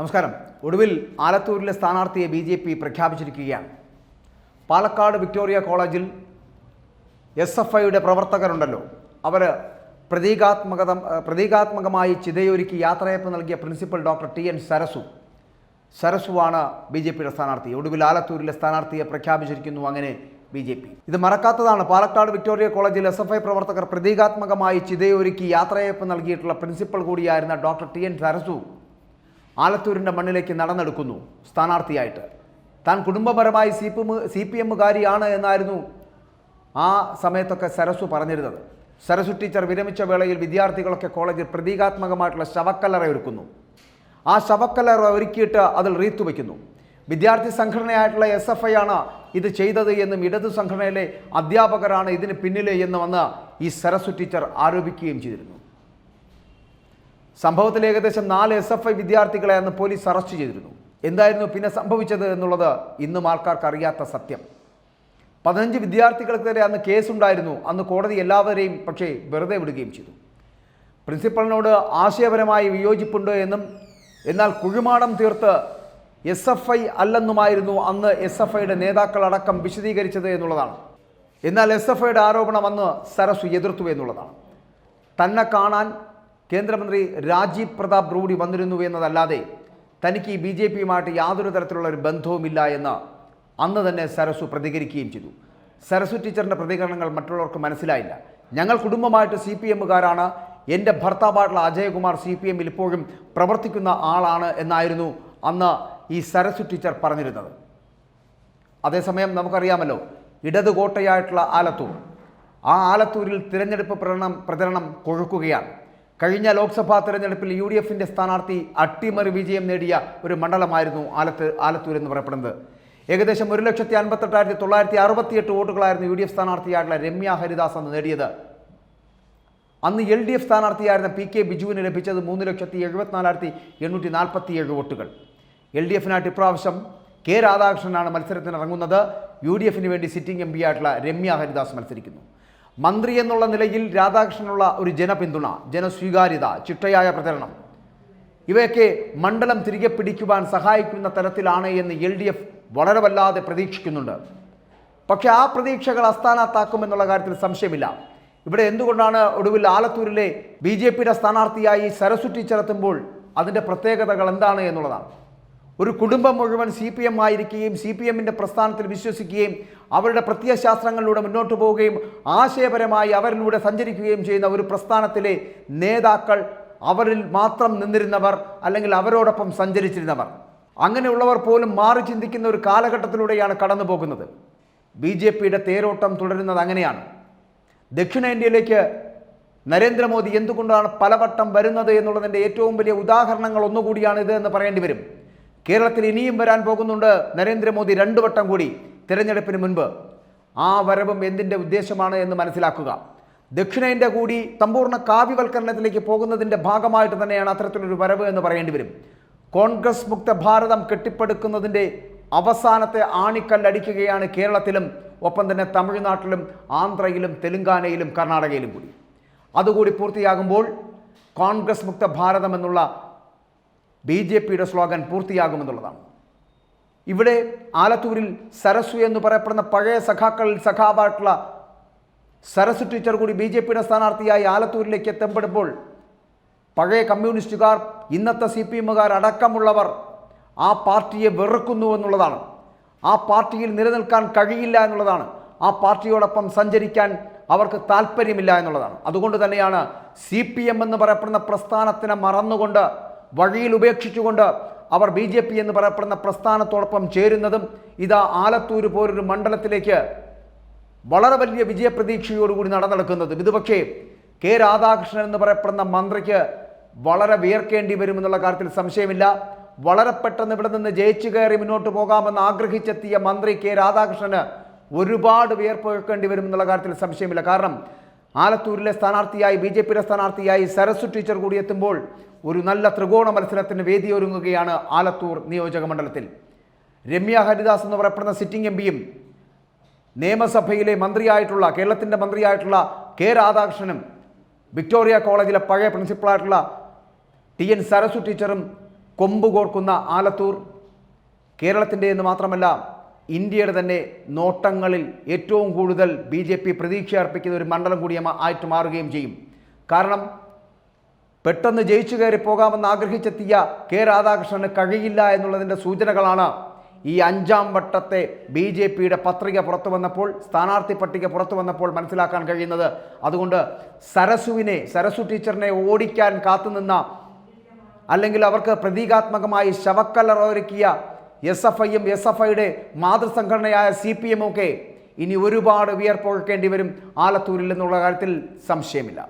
നമസ്കാരം. ഒടുവിൽ ആലത്തൂരിലെ സ്ഥാനാർത്ഥിയെ ബി ജെ പി പ്രഖ്യാപിച്ചിരിക്കുകയാണ്. പാലക്കാട് വിക്ടോറിയ കോളേജിൽ എസ് എഫ് ഐയുടെ പ്രവർത്തകരുണ്ടല്ലോ. അവർ പ്രതീകാത്മകത പ്രതീകാത്മകമായി ചിതയൊരുക്കി യാത്രയപ്പ് നൽകിയ principal doctor T N Sarasu. സരസുവാണ് B J പിയുടെ സ്ഥാനാർത്ഥി. ഒടുവിൽ ആലത്തൂരിലെ സ്ഥാനാർത്ഥിയെ പ്രഖ്യാപിച്ചിരിക്കുന്നു അങ്ങനെ ബി ജെ പി. ഇത് മറക്കാത്തതാണ്. പാലക്കാട് വിക്ടോറിയ കോളേജിൽ എസ് എഫ് ഐ പ്രവർത്തകർ പ്രതീകാത്മകമായി ചിതയൊരുക്കി യാത്രയപ്പ് നൽകിയിട്ടുള്ള പ്രിൻസിപ്പൽ കൂടിയായിരുന്ന ഡോക്ടർ ടി എൻ സരസു. ആലത്തൂരിന്റെ മണ്ണിലേക്ക് നടന്നെടുക്കുന്നു സ്ഥാനാർത്ഥിയായിട്ട്. താൻ കുടുംബപരമായി സി പി സി പി എമ്മുകാരിയാണ് എന്നായിരുന്നു ആ സമയത്തൊക്കെ സരസു പറഞ്ഞിരുന്നത്. സരസു ടീച്ചർ വിരമിച്ച വേളയിൽ വിദ്യാർത്ഥികളൊക്കെ കോളേജിൽ പ്രതീകാത്മകമായിട്ടുള്ള ശവക്കല്ലറ ഒരുക്കുന്നു. ആ ശവക്കല്ലറ ഒരുക്കിയിട്ട് അതിൽ റീത്തു വയ്ക്കുന്നു. വിദ്യാർത്ഥി സംഘടനയായിട്ടുള്ള എസ് എഫ് ഐ ആണ് ഇത് ചെയ്തത് എന്നും ഇടതു സംഘടനയിലെ അധ്യാപകരാണ് ഇതിന് പിന്നിലെ എന്ന് വന്ന് ഈ സരസു ടീച്ചർ ആരോപിക്കുകയും ചെയ്തിരുന്നു. സംഭവത്തിൽ ഏകദേശം നാല് എസ് എഫ് ഐ വിദ്യാർത്ഥികളെ അന്ന് പോലീസ് അറസ്റ്റ് ചെയ്തിരുന്നു. എന്തായിരുന്നു പിന്നെ സംഭവിച്ചത് എന്നുള്ളത് ഇന്നും ആൾക്കാർക്ക് അറിയാത്ത സത്യം. പതിനഞ്ച് വിദ്യാർത്ഥികൾക്കെതിരെ അന്ന് കേസുണ്ടായിരുന്നു. അന്ന് കോടതി എല്ലാവരെയും പക്ഷേ വെറുതെ വിടുകയും ചെയ്തു. പ്രിൻസിപ്പളിനോട് ആശയപരമായി വിയോജിപ്പുണ്ട് എന്നും എന്നാൽ കുഴിമാടം തീർത്ത് എസ് എഫ് ഐ അല്ലെന്നുമായിരുന്നു അന്ന് എസ് എഫ് ഐയുടെ നേതാക്കളടക്കം വിശദീകരിച്ചത് എന്നുള്ളതാണ്. എന്നാൽ എസ് എഫ് ഐയുടെ ആരോപണം അന്ന് സരസു എതിർത്തു എന്നുള്ളതാണ്. തന്നെ കാണാൻ കേന്ദ്രമന്ത്രി രാജീവ് പ്രതാപ് റൂഡി വന്നിരുന്നു എന്നതല്ലാതെ തനിക്ക് ബി ജെ പിയുമായിട്ട് യാതൊരു തരത്തിലുള്ള ഒരു ബന്ധവുമില്ല എന്ന് അന്ന് തന്നെ സരസു പ്രതികരിക്കുകയും ചെയ്തു. സരസു ടീച്ചറിന്റെ പ്രതികരണങ്ങൾ മറ്റുള്ളവർക്ക് മനസ്സിലായില്ല. ഞങ്ങൾ കുടുംബമായിട്ട് സി പി എമ്മുകാരാണ്. എന്റെ ഭർത്താവായിട്ടുള്ള അജയകുമാർ സി പി എമ്മിൽ ഇപ്പോഴും പ്രവർത്തിക്കുന്ന ആളാണ് എന്നായിരുന്നു അന്ന് ഈ സരസു ടീച്ചർ പറഞ്ഞിരുന്നത്. അതേസമയം നമുക്കറിയാമല്ലോ ഇടത് കോട്ടയായിട്ടുള്ള ആലത്തൂർ. ആ ആലത്തൂരിൽ തിരഞ്ഞെടുപ്പ് പ്രചരണം പ്രചരണം കൊഴുക്കുകയാണ്. കഴിഞ്ഞ ലോക്സഭാ തെരഞ്ഞെടുപ്പിൽ യു ഡി എഫിന്റെ സ്ഥാനാർത്ഥി അട്ടിമറി വിജയം നേടിയ ഒരു മണ്ഡലമായിരുന്നു ആലത്ത് ആലത്തൂർ എന്ന് പറയപ്പെടുന്നത്. ഏകദേശം ഒരു ലക്ഷത്തി അൻപത്തെട്ടായിരത്തി തൊള്ളായിരത്തി അറുപത്തിയെട്ട് വോട്ടുകളായിരുന്നു യു ഡി എഫ് സ്ഥാനാർത്ഥിയായിട്ടുള്ള രമ്യ ഹരിദാസ് അന്ന് നേടിയത്. അന്ന് എൽ ഡി എഫ് സ്ഥാനാർത്ഥിയായിരുന്ന പി കെ ബിജുവിന് ലഭിച്ചത് മൂന്ന് ലക്ഷത്തി എഴുപത്തിനാലായിരത്തി എണ്ണൂറ്റി നാൽപ്പത്തി ഏഴ് വോട്ടുകൾ. എൽ ഡി എഫിനായിട്ട് ഇപ്രാവശ്യം കെ രാധാകൃഷ്ണനാണ് മത്സരത്തിന് ഇറങ്ങുന്നത് യു ഡി എഫിന് വേണ്ടി സിറ്റിംഗ് എം പി ആയിട്ടുള്ള രമ്യ ഹരിദാസ് മത്സരിക്കുന്നു. മന്ത്രി എന്നുള്ള നിലയിൽ രാധാകൃഷ്ണനുള്ള ഒരു ജനപിന്തുണ ജനസ്വീകാര്യത ചിട്ടയായ പ്രചരണം. ഇവയൊക്കെ മണ്ഡലം തിരികെ പിടിക്കുവാൻ സഹായിക്കുന്ന തരത്തിലാണ് എന്ന് എൽ ഡി എഫ് വളരെ വല്ലാതെ പ്രതീക്ഷിക്കുന്നുണ്ട്. പക്ഷേ ആ പ്രതീക്ഷകൾ അസ്ഥാനത്താക്കുമെന്നുള്ള കാര്യത്തിൽ സംശയമില്ല. ഇവിടെ എന്തുകൊണ്ടാണ് ഒടുവിൽ ആലത്തൂരിലെ ബി ജെ പിയുടെ സ്ഥാനാർത്ഥിയായി സരസ്വ ടീച്ചർ അതിന്റെ പ്രത്യേകതകൾ എന്താണ് എന്നുള്ളതാണ്. ഒരു കുടുംബം മുഴുവൻ സി പി എം ആയിരിക്കുകയും സി പി എമ്മിന്റെ പ്രസ്ഥാനത്തിൽ വിശ്വസിക്കുകയും അവരുടെ പ്രത്യയശാസ്ത്രങ്ങളിലൂടെ മുന്നോട്ട് പോവുകയും ആശയപരമായി അവരിലൂടെ സഞ്ചരിക്കുകയും ചെയ്യുന്ന ഒരു പ്രസ്ഥാനത്തിലെ നേതാക്കൾ അവരിൽ മാത്രം നിന്നിരുന്നവർ അല്ലെങ്കിൽ അവരോടൊപ്പം സഞ്ചരിച്ചിരുന്നവർ. അങ്ങനെയുള്ളവർ പോലും മാറി ചിന്തിക്കുന്ന ഒരു കാലഘട്ടത്തിലൂടെയാണ് കടന്നു പോകുന്നത്. ബി ജെ പിയുടെ തേരോട്ടം തുടരുന്നത് അങ്ങനെയാണ്. ദക്ഷിണേന്ത്യയിലേക്ക് നരേന്ദ്രമോദി എന്തുകൊണ്ടാണ് പലവട്ടം വരുന്നത് എന്നുള്ളതിന്റെ ഏറ്റവും വലിയ ഉദാഹരണങ്ങൾ ഒന്നുകൂടിയാണ് ഇത് എന്ന് പറയേണ്ടി വരും. കേരളത്തിൽ ഇനിയും വരാൻ പോകുന്നുണ്ട് നരേന്ദ്രമോദി രണ്ടു വട്ടം കൂടി തിരഞ്ഞെടുപ്പിന് മുൻപ്. ആ വരവും എന്തിന്റെ ഉദ്ദേശമാണ് എന്ന് മനസ്സിലാക്കുക. ദക്ഷിണേന്ത്യ കൂടി സമ്പൂർണ കാവ്യവൽക്കരണത്തിലേക്ക് പോകുന്നതിന്റെ ഭാഗമായിട്ട് തന്നെയാണ് അത്തരത്തിലൊരു വരവ് എന്ന് പറയേണ്ടി വരും. കോൺഗ്രസ് മുക്ത ഭാരതം കെട്ടിപ്പടുക്കുന്നതിന്റെ അവസാനത്തെ ആണിക്കല്ലടിക്കുകയാണ് കേരളത്തിലും ഒപ്പം തന്നെ തമിഴ്നാട്ടിലും ആന്ധ്രയിലും തെലുങ്കാനയിലും കർണാടകയിലും കൂടി. അതുകൂടി പൂർത്തിയാകുമ്പോൾ കോൺഗ്രസ് മുക്ത ഭാരതം എന്നുള്ള ബി ജെ പിയുടെ സ്ലോഗൻ പൂർത്തിയാകുമെന്നുള്ളതാണ്. ഇവിടെ ആലത്തൂരിൽ സരസു എന്ന് പറയപ്പെടുന്ന പഴയ സഖാക്കളിൽ സഖാവായിട്ടുള്ള സരസ് ടീച്ചർ കൂടി ബി ജെ പിയുടെ സ്ഥാനാർത്ഥിയായി ആലത്തൂരിലേക്ക് എത്തപ്പെടുമ്പോൾ പഴയ കമ്മ്യൂണിസ്റ്റുകാർ ഇന്നത്തെ സി പി എമ്മുകാർ അടക്കമുള്ളവർ ആ പാർട്ടിയെ വെറുക്കുന്നു എന്നുള്ളതാണ്. ആ പാർട്ടിയിൽ നിലനിൽക്കാൻ കഴിയില്ല എന്നുള്ളതാണ്. ആ പാർട്ടിയോടൊപ്പം സഞ്ചരിക്കാൻ അവർക്ക് താല്പര്യമില്ല എന്നുള്ളതാണ്. അതുകൊണ്ട് തന്നെയാണ് സി പി എം എന്ന് പറയപ്പെടുന്ന പ്രസ്ഥാനത്തിനെ മറന്നുകൊണ്ട് വഴിയിൽ ഉപേക്ഷിച്ചുകൊണ്ട് അവർ ബി ജെ പി എന്ന് പറയപ്പെടുന്ന പ്രസ്ഥാനത്തോടൊപ്പം ചേരുന്നതും ഇതാ ആലത്തൂർ പോലൊരു മണ്ഡലത്തിലേക്ക് വളരെ വലിയ വിജയപ്രതീക്ഷയോടുകൂടി നടന്നെടുക്കുന്നതും. ഇത് പക്ഷേ കെ രാധാകൃഷ്ണൻ എന്ന് പറയപ്പെടുന്ന മന്ത്രിക്ക് വളരെ വിയർക്കേണ്ടി വരുമെന്നുള്ള കാര്യത്തിൽ സംശയമില്ല. വളരെ പെട്ടെന്ന് ഇവിടെ നിന്ന് ജയിച്ചു കയറി മുന്നോട്ട് പോകാമെന്ന് ആഗ്രഹിച്ചെത്തിയ മന്ത്രി കെ രാധാകൃഷ്ണന് ഒരുപാട് വിയർപ്പ് കേൾക്കേണ്ടി വരുമെന്നുള്ള കാര്യത്തിൽ സംശയമില്ല. കാരണം ആലത്തൂരിലെ സ്ഥാനാർത്ഥിയായി ബി ജെ പിയുടെ സ്ഥാനാർത്ഥിയായി സരസ്വ ടീച്ചർ കൂടി എത്തുമ്പോൾ ഒരു നല്ല ത്രികോണ മത്സരത്തിന് വേദിയൊരുങ്ങുകയാണ് ആലത്തൂർ നിയോജക മണ്ഡലത്തിൽ. രമ്യ ഹരിദാസ് എന്ന് പറയപ്പെടുന്ന സിറ്റിംഗ് എം പിയും നിയമസഭയിലെ മന്ത്രിയായിട്ടുള്ള കേരളത്തിന്റെ മന്ത്രിയായിട്ടുള്ള കെ രാധാകൃഷ്ണനും വിക്ടോറിയ കോളേജിലെ പഴയ പ്രിൻസിപ്പളായിട്ടുള്ള ടി എൻ സരസു ടീച്ചറും കൊമ്പുകോർക്കുന്ന ആലത്തൂർ കേരളത്തിന്റെ എന്ന് മാത്രമല്ല ഇന്ത്യയുടെ തന്നെ നോട്ടങ്ങളിൽ ഏറ്റവും കൂടുതൽ ബി ജെ പി പ്രതീക്ഷ അർപ്പിക്കുന്ന ഒരു മണ്ഡലം കൂടി ആയിട്ട് മാറുകയും ചെയ്യും. കാരണം പെട്ടെന്ന് ജയിച്ചു കയറി പോകാമെന്ന് ആഗ്രഹിച്ചെത്തിയ കെ രാധാകൃഷ്ണന് കഴിയില്ല എന്നുള്ളതിന്റെ സൂചനകളാണ് ഈ അഞ്ചാം വട്ടത്തെ ബി ജെ പിയുടെ പത്രിക പുറത്തു വന്നപ്പോൾ സ്ഥാനാർത്ഥി പട്ടിക പുറത്തു വന്നപ്പോൾ മനസ്സിലാക്കാൻ കഴിയുന്നത്. അതുകൊണ്ട് സരസുവിനെ സരസു ടീച്ചറിനെ ഓടിക്കാൻ കാത്തുനിന്ന അല്ലെങ്കിൽ അവർക്ക് പ്രതീകാത്മകമായി ശവക്കല്ലറ ഒരുക്കിയ എസ് എഫ് ഐയും എസ് എഫ് ഐയുടെ മാതൃസംഘടനയായ സി പി എമ്മും ഒക്കെ ഇനി ഒരുപാട് വിയർപ്പൊഴുക്കേണ്ടി വരും ആലത്തൂരിൽ എന്നുള്ള കാര്യത്തിൽ സംശയമില്ല.